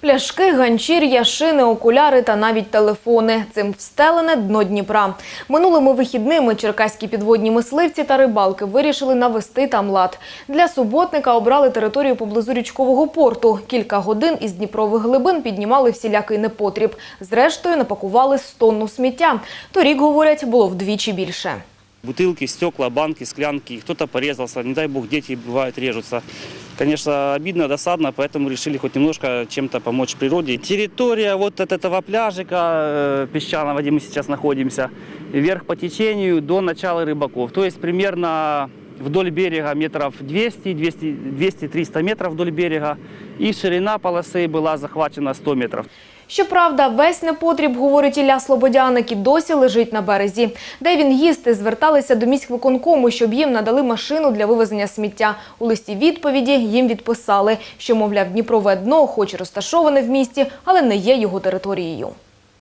Пляшки, ганчір'я, шини, окуляри та навіть телефони. Цим встелене дно Дніпра. Минулими вихідними черкаські підводні мисливці та рибалки вирішили навести там лад. Для суботника обрали територію поблизу річкового порту. Кілька годин із Дніпрових глибин піднімали всілякий непотріб. Зрештою, напакували з тонну сміття. Торік, говорять, було вдвічі більше. Бутылки, стекла, банки, склянки. Кто-то порезался, не дай бог, дети бывают режутся. Конечно, обидно, досадно, поэтому решили хоть немножко чем-то помочь природе. Территория вот от этого пляжика э, песчаного, где мы сейчас находимся, вверх по течению до начала рыбаков. То есть примерно вдоль берега метров 200, 200, 200-300 метров вдоль берега. И ширина полоси була захвачена 100 метрів. Щоправда, весь непотріб, говорить Ілля Слободяник, і досі лежить на березі. Де він їсти, зверталися до міськвиконкому, щоб їм надали машину для вивезення сміття. У листі відповіді їм відписали, що, мовляв, Дніпрове дно, хоч розташоване в місті, але не є його територією.